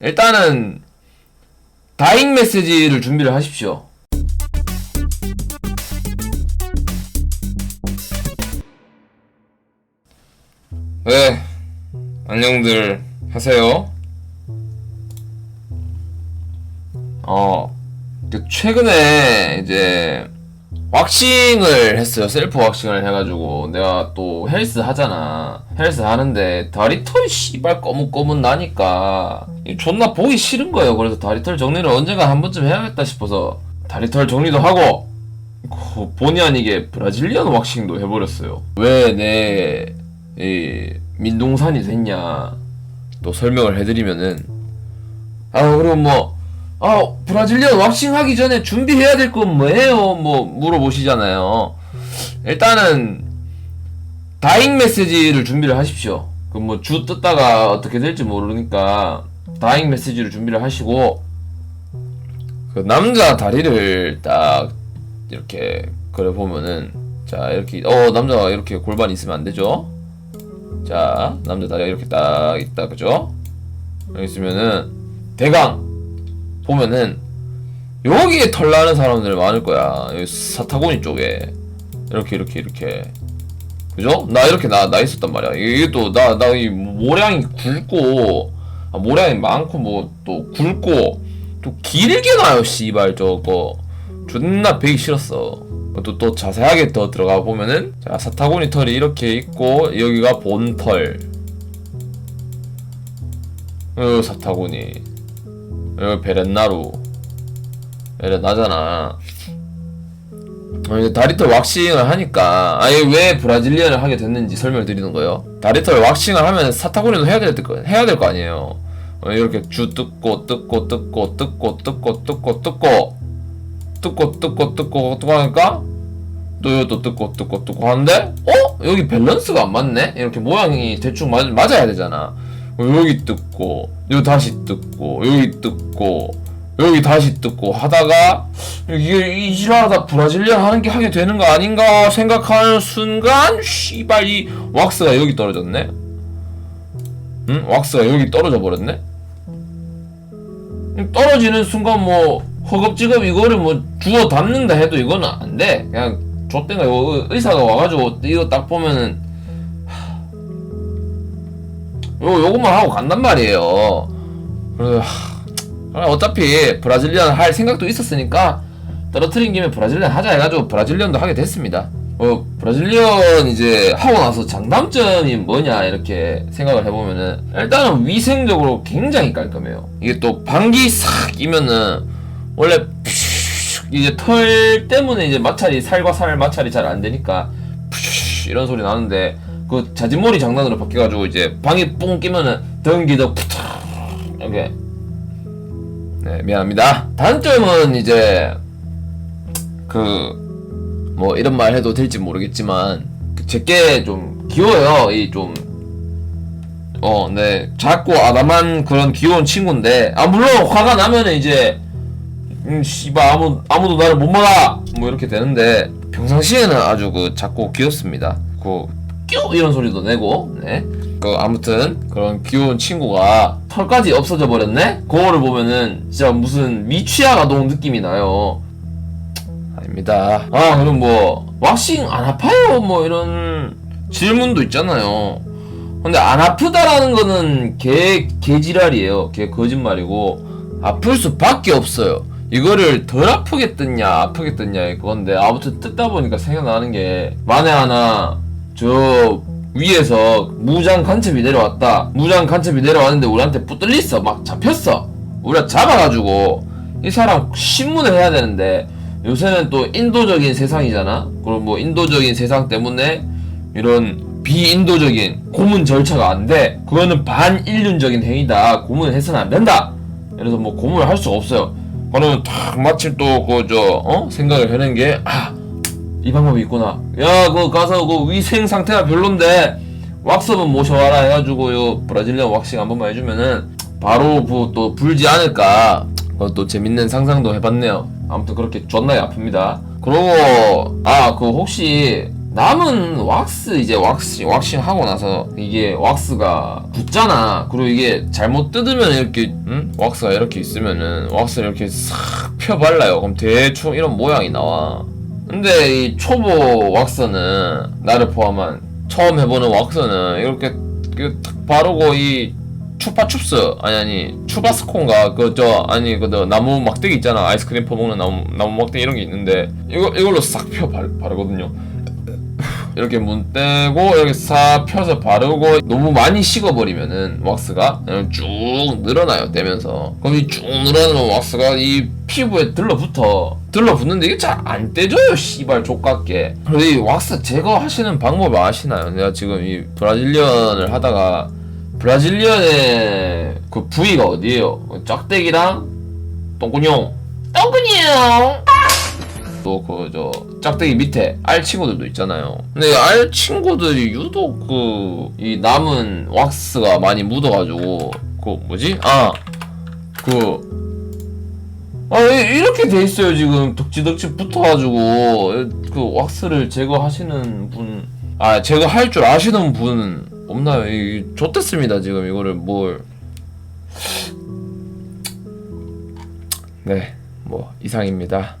일단은 다잉 메시지를 준비를 하십시오. 네, 안녕들 하세요. 어, 그 최근에 이제 왁싱을 했어요. 셀프 왁싱을 해가지고 내가 또 헬스 하잖아. 헬스 하는데 다리털이 씨발 거뭇거뭇 나니까 이 존나 보기 싫은 거예요. 그래서 다리털 정리를 언젠가 한 번쯤 해야겠다 싶어서 다리털 정리도 하고 그 본의 아니게 브라질리언 왁싱도 해버렸어요. 왜내이 민둥산이 됐냐 또 설명을 해드리면은 아 그리고 뭐 아, 브라질리언 왁싱 하기 전에 준비해야 될 건 뭐예요? 뭐 물어보시잖아요. 일단은 다잉 메시지를 준비를 하십시오. 그 뭐주 뜯다가 어떻게 될지 모르니까 다잉 메시지를 준비를 하시고 그 남자 다리를 딱 이렇게 그려 보면은 자 이렇게 어 남자가 이렇게 골반이 있으면 안 되죠. 자 남자 다리가 이렇게 딱 있다 그죠? 여기 있으면은 대강 보면은 여기에 털 나는 사람들 많을 거야. 사타구니 쪽에 이렇게 이렇게 이렇게 그죠? 나 이렇게 나 나 있었단 말이야. 이게 또 나 나 이 모량이 굵고 아, 모량이 많고 뭐 또 굵고 또 길게 나요. 씨발 저거 존나 배기 싫었어. 또, 또 자세하게 더 들어가 보면은 자 사타구니 털이 이렇게 있고 여기가 본털 어 사타구니 여기 베렌나루 베렌나잖아 어, 다리털 왁싱을 하니까 아니 왜 브라질리언을 하게 됐는지 설명을 드리는 거예요 다리털 왁싱을 하면 사타구니도 해야 될 거 해야 될 거 아니에요 어, 이렇게 주 뜯고 뜯고 뜯고 뜯고 뜯고 뜯고 뜯고 뜯고 뜯고 뜯고 뜯고 하니까 또 이것도 뜯고 뜯고 뜯고 하는데 어 여기 밸런스가 안 맞네 이렇게 모양이 대충 맞, 맞아야 되잖아 어, 여기 뜯고 여기 다시 뜯고 여기 뜯고 여기 다시 뜯고 하다가 이게 이 지랄하다 브라질리언 하는 게 하게 되는 거 아닌가 생각하는 순간 씨발 이 왁스가 여기 떨어졌네? 응? 왁스가 여기 떨어져 버렸네? 떨어지는 순간 뭐 허겁지겁 이거를 뭐 주워 담는다 해도 이거는 안 돼. 그냥 이거 의사가 와가지고 이거 딱 보면은 하, 요 요것만 하고 간단 말이에요. 그래서 하, 어차피 브라질리언 할 생각도 있었으니까 떨어뜨린 김에 브라질리언 하자 해가지고 브라질리언도 하게 됐습니다. 어, 브라질리언 이제 하고 나서 장단점이 뭐냐 이렇게 생각을 해보면은 일단은 위생적으로 굉장히 깔끔해요. 이게 또 방귀 싹 끼면은 원래 이제 털 때문에 이제 마찰이 살과 살 마찰이 잘 안 되니까 이런 소리 나는데 그 자진몰이 장난으로 바뀌어가지고 이제 방이 뿡 끼면은 전기도 푸탁 이렇게 네 미안합니다. 단점은 이제 그 뭐 이런 말 해도 될지 모르겠지만 그 제게 좀 귀여워요. 이 좀 어, 네 작고 아담한 그런 귀여운 친구인데 아 물론 화가 나면은 이제 음 씨발 아무 아무도 나를 못 막아 뭐 이렇게 되는데 평상시에는 아주 그 작고 귀엽습니다. 그 뀨 이런 소리도 내고 네. 그 아무튼 그런 귀여운 친구가 털까지 없어져 버렸네. 그거를 보면은 진짜 무슨 미취학 아동 느낌이 나요. 아닙니다. 아, 그럼 뭐, 왁싱 안 아파요? 뭐, 이런 질문도 있잖아요. 근데 안 아프다라는 거는 개, 개지랄이에요. 개 거짓말이고, 아플 수밖에 없어요. 이거를 덜 아프게 뜯냐, 그건데, 아무튼 뜯다 보니까 생각나는 게, 만에 하나, 저, 위에서 무장 간첩이 내려왔다. 무장 간첩이 내려왔는데 우리한테 붙들렸어. 막 잡혔어. 우리가 잡아가지고, 이 사람 신문을 해야 되는데, 요새는 또 인도적인 세상이잖아. 그럼 뭐 인도적인 세상 때문에 이런 비인도적인 고문 절차가 안 돼. 그거는 반인륜적인 행위다. 고문을 해서는 안 된다. 그래서 뭐 고문을 할 수가 없어요. 그러면 딱 마침 또 그 저 어? 생각을 해낸 게 아, 이 방법이 있구나. 야, 그 가서 그 위생 상태가 별론데 왁스만 모셔와라 해가지고 요 브라질리언 왁싱 한 번만 해주면은 바로 그또 불지 않을까. 그것도 재밌는 상상도 해봤네요. 아무튼 그렇게 존나 아픕니다. 그리고 아 그 혹시 남은 왁스 이제 왁싱 왁싱 하고 나서 이게 왁스가 붙잖아. 그리고 이게 잘못 뜯으면 이렇게 응? 왁스가 이렇게 있으면은 왁스를 이렇게 싹 펴 발라요. 그럼 대충 이런 모양이 나와. 근데 이 초보 왁스는 나를 포함한 처음 해보는 왁스는 이렇게 탁 바르고 이 추파춥스 아니 아니 추바스콘가 그 저 아니 그 저 나무 막대기 있잖아 아이스크림 퍼먹는 나무 나무 막대기 이런 게 있는데 이거 이걸로 싹 펴 바르거든요. 이렇게 문 떼고 이렇게 싹 펴서 바르고 너무 많이 식어버리면은 왁스가 쭉 늘어나요 떼면서. 그럼 이 쭉 늘어나는 왁스가 이 피부에 들러붙어. 들러붙는데 이게 잘 안 떼져요 씨발 족같게. 그래서 이 왁스 제거하시는 방법 아시나요? 내가 지금 이 브라질리언을 하다가 브라질리언의 그 부위가 어디예요? 짝대기랑 똥구녕. 똥구녕 또 그 저 짝대기 밑에 알 친구들도 있잖아요. 근데 알 친구들이 유독 그 이 남은 왁스가 많이 묻어가지고 그 뭐지? 아 그 아, 이- 이렇게 돼 있어요, 지금. 덕지덕지 붙어가지고, 그, 왁스를 제거하시는 분, 아, 제거할 줄 아시는 분, 없나요? 이, 좋댔습니다, 지금, 이거를 뭘. 네, 뭐, 이상입니다.